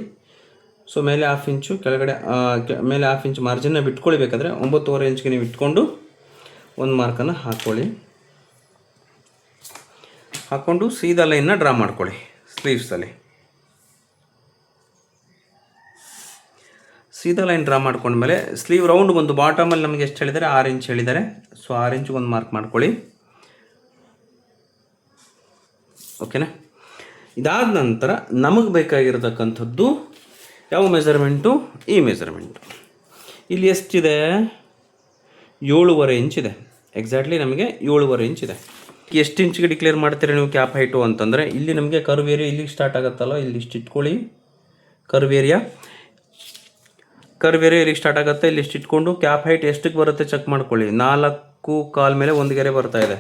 ಸೊ ಮೇಲೆ ಹಾಫ್ ಇಂಚು ಕೆಳಗಡೆ ಮೇಲೆ ಹಾಫ್ ಇಂಚ್ ಮಾರ್ಜಿನ್ನ ಬಿಟ್ಕೊಳ್ಬೇಕಾದ್ರೆ ಒಂಬತ್ತುವರೆ ಇಂಚ್ಗೆ ನೀವು ಇಟ್ಕೊಂಡು ಒಂದು ಮಾರ್ಕನ್ನು ಹಾಕ್ಕೊಳ್ಳಿ ಹಾಕ್ಕೊಂಡು ಸೀದಾ ಲೈನ್ನ ಡ್ರಾ ಮಾಡ್ಕೊಳ್ಳಿ, ಸ್ಲೀವ್ಸಲ್ಲಿ. ಸೀದಾ ಲೈನ್ ಡ್ರಾ ಮಾಡ್ಕೊಂಡ್ಮೇಲೆ ಸ್ಲೀವ್ ರೌಂಡ್ ಒಂದು ಬಾಟಮಲ್ಲಿ ನಮಗೆ ಎಷ್ಟು ಹೇಳಿದ್ದಾರೆ? ಆರು ಇಂಚ್ ಹೇಳಿದ್ದಾರೆ. ಸೊ, ಆರು ಇಂಚ್ ಒಂದು ಮಾರ್ಕ್ ಮಾಡ್ಕೊಳ್ಳಿ. ಓಕೆನಾ? ಇದಾದ ನಂತರ ನಮಗೆ ಬೇಕಾಗಿರತಕ್ಕಂಥದ್ದು ಯಾವ ಮೆಜರ್ಮೆಂಟು? ಈ ಮೆಜರ್ಮೆಂಟು. ಇಲ್ಲಿ ಎಷ್ಟಿದೆ? ಏಳುವರೆ ಇಂಚಿದೆ ಎಕ್ಸಾಕ್ಟ್ಲಿ ನಮಗೆ ಏಳುವರೆ ಇಂಚಿದೆ ಎಷ್ಟು ಇಂಚ್ಗೆ ಡಿಕ್ಲೇರ್ ಮಾಡ್ತೀರಿ ನೀವು ಕ್ಯಾಪ್ ಹೈಟು ಅಂತಂದರೆ, ಇಲ್ಲಿ ನಮಗೆ ಕರ್ವ್ ಏರಿಯಾ ಇಲ್ಲಿಗೆ ಸ್ಟಾರ್ಟ್ ಆಗುತ್ತಲ್ಲ, ಇಲ್ಲಿ ಇಷ್ಟು ಇಟ್ಕೊಳ್ಳಿ. Curve area curve area start ಆಗುತ್ತೆ, ಇಲ್ಲಿ ಇಷ್ಟು ಇಟ್ಕೊಂಡು ಕ್ಯಾಪ್ ಹೈಟ್ ಎಷ್ಟಕ್ಕೆ ಬರುತ್ತೆ ಚೆಕ್ ಮಾಡ್ಕೊಳ್ಳಿ. ನಾಲ್ಕು ಕಾಲ್ ಮೇಲೆ ಒಂದು ಗೆರೆ ಬರ್ತಾ ಇದೆ.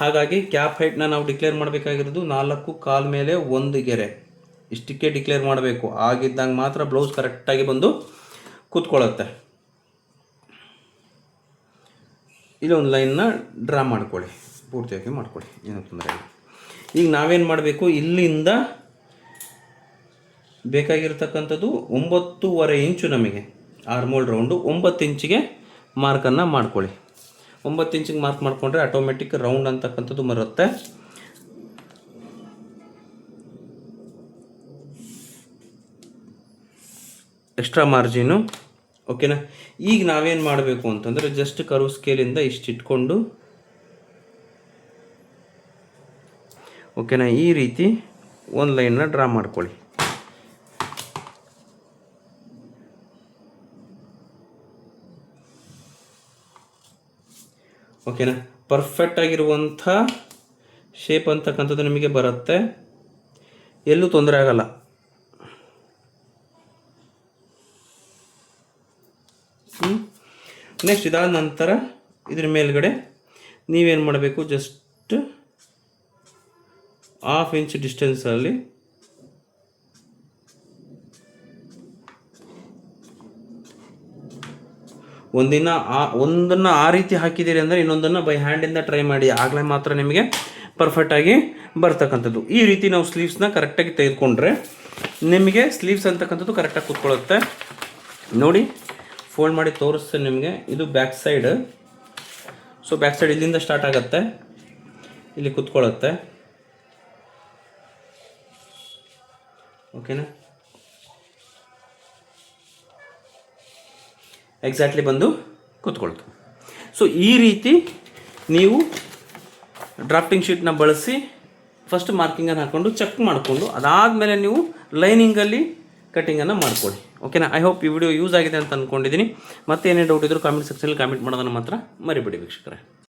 ಹಾಗಾಗಿ ಕ್ಯಾಪ್ ಹೈಟ್ನ ನಾವು ಡಿಕ್ಲೇರ್ ಮಾಡಬೇಕಾಗಿರೋದು ನಾಲ್ಕು ಕಾಲ್ ಮೇಲೆ ಒಂದು ಗೆರೆ. ಇಷ್ಟಕ್ಕೆ ಡಿಕ್ಲೇರ್ ಮಾಡಬೇಕು. ಆಗಿದ್ದಾಗ ಮಾತ್ರ ಬ್ಲೌಸ್ ಕರೆಕ್ಟಾಗಿ ಬಂದು ಕೂತ್ಕೊಳ್ಳುತ್ತೆ. ಇಲ್ಲೊಂದು ಲೈನ್ನ ಡ್ರಾ ಮಾಡ್ಕೊಳ್ಳಿ. ಪೂರ್ತಿಯಾಗಿ ಮಾಡ್ಕೊಳ್ಳಿ, ಏನೂ ತೊಂದರೆ ಇಲ್ಲ. ಈಗ ನಾವೇನು ಮಾಡಬೇಕು? ಇಲ್ಲಿಂದ ಬೇಕಾಗಿರ್ತಕ್ಕಂಥದ್ದು ಒಂಬತ್ತೂವರೆ ಇಂಚು ನಮಗೆ ಆರ್ಮೋಲ್ ರೌಂಡು, ಒಂಬತ್ತು ಇಂಚಿಗೆ ಮಾರ್ಕನ್ನು ಮಾಡ್ಕೊಳ್ಳಿ. ಒಂಬತ್ತು ಇಂಚಿಗೆ ಮಾರ್ಕ್ ಮಾಡಿಕೊಂಡ್ರೆ ಆಟೋಮೆಟಿಕ್ ರೌಂಡ್ ಅಂತಕ್ಕಂಥದ್ದು ಬರುತ್ತೆ. ಎಕ್ಸ್ಟ್ರಾ ಮಾರ್ಜಿನು, ಓಕೆನಾ? ಈಗ ನಾವೇನು ಮಾಡಬೇಕು ಅಂತಂದರೆ ಜಸ್ಟ್ ಕರು ಸ್ಕೇಲಿಂದ ಇಷ್ಟು ಇಟ್ಕೊಂಡು ಓಕೆನಾ ಈ ರೀತಿ ಒಂದು ಲೈನ್ನ ಡ್ರಾ ಮಾಡ್ಕೊಳ್ಳಿ. ಓಕೆನಾ ಪರ್ಫೆಕ್ಟ್ ಆಗಿರುವಂಥ ಶೇಪ್ ಅಂತಕ್ಕಂಥದ್ದು ನಿಮಗೆ ಬರುತ್ತೆ. ಎಲ್ಲೂ ತೊಂದರೆ ಆಗಲ್ಲ. ನೆಕ್ಸ್ಟ್ ಇದಾದ ನಂತರ ಇದ್ರ ಮೇಲ್ಗಡೆ ನೀವೇನು ಮಾಡಬೇಕು? ಜಸ್ಟ್ ಹಾಫ್ ಇಂಚ್ ಡಿಸ್ಟೆನ್ಸಲ್ಲಿ ಒಂದಿನ ಆ, ಒಂದನ್ನು ಆ ರೀತಿ ಹಾಕಿದ್ದೀರಿ ಅಂದರೆ ಇನ್ನೊಂದನ್ನು ಬೈ ಹ್ಯಾಂಡಿಂದ ಟ್ರೈ ಮಾಡಿ. ಆಗಲೇ ಮಾತ್ರ ನಿಮಗೆ ಪರ್ಫೆಕ್ಟಾಗಿ ಬರ್ತಕ್ಕಂಥದ್ದು. ಈ ರೀತಿ ನಾವು ಸ್ಲೀವ್ಸ್ನ ಕರೆಕ್ಟಾಗಿ ತೆಗೆದುಕೊಂಡ್ರೆ ನಿಮಗೆ ಸ್ಲೀವ್ಸ್ ಅಂತಕ್ಕಂಥದ್ದು ಕರೆಕ್ಟಾಗಿ ಕೂತ್ಕೊಳ್ಳುತ್ತೆ. ನೋಡಿ ಫೋಲ್ಡ್ ಮಾಡಿ ತೋರಿಸ್ತೇನೆ ನಿಮಗೆ. ಇದು back side so back side ಇಲ್ಲಿಂದ ಸ್ಟಾರ್ಟ್ ಆಗುತ್ತೆ. ಇಲ್ಲಿ ಕೂತ್ಕೊಳ್ಳುತ್ತೆ. ಓಕೆನಾ? ಎಕ್ಸಾಕ್ಟ್ಲಿ ಬಂದು ಕೂತ್ಕೊಳ್ತು ಸೊ ಈ ರೀತಿ ನೀವು ಡ್ರಾಫ್ಟಿಂಗ್ ಶೀಟ್ನ ಬಳಸಿ ಫಸ್ಟ್ ಮಾರ್ಕಿಂಗನ್ನು ಹಾಕ್ಕೊಂಡು ಚೆಕ್ ಮಾಡಿಕೊಂಡು ಅದಾದಮೇಲೆ ನೀವು ಲೈನಿಂಗಲ್ಲಿ ಕಟ್ಟಿಂಗನ್ನು ಮಾಡ್ಕೊಳ್ಳಿ. ಓಕೆನಾ? ಐ ಹೋಪ್ ಈ ವಿಡಿಯೋ ಯೂಸ್ ಆಗಿದೆ ಅಂತ ಅಂದ್ಕೊಂಡಿದ್ದೀನಿ ಮತ್ತೆ ಏನೇ ಡೌಟ್ ಇದ್ದರೂ ಕಾಮೆಂಟ್ ಸೆಕ್ಷನಲ್ಲಿ ಕಾಮೆಂಟ್ ಮಾಡೋದನ್ನು ಮಾತ್ರ ಮರಿಬೇಡಿ ವೀಕ್ಷಕರೇ.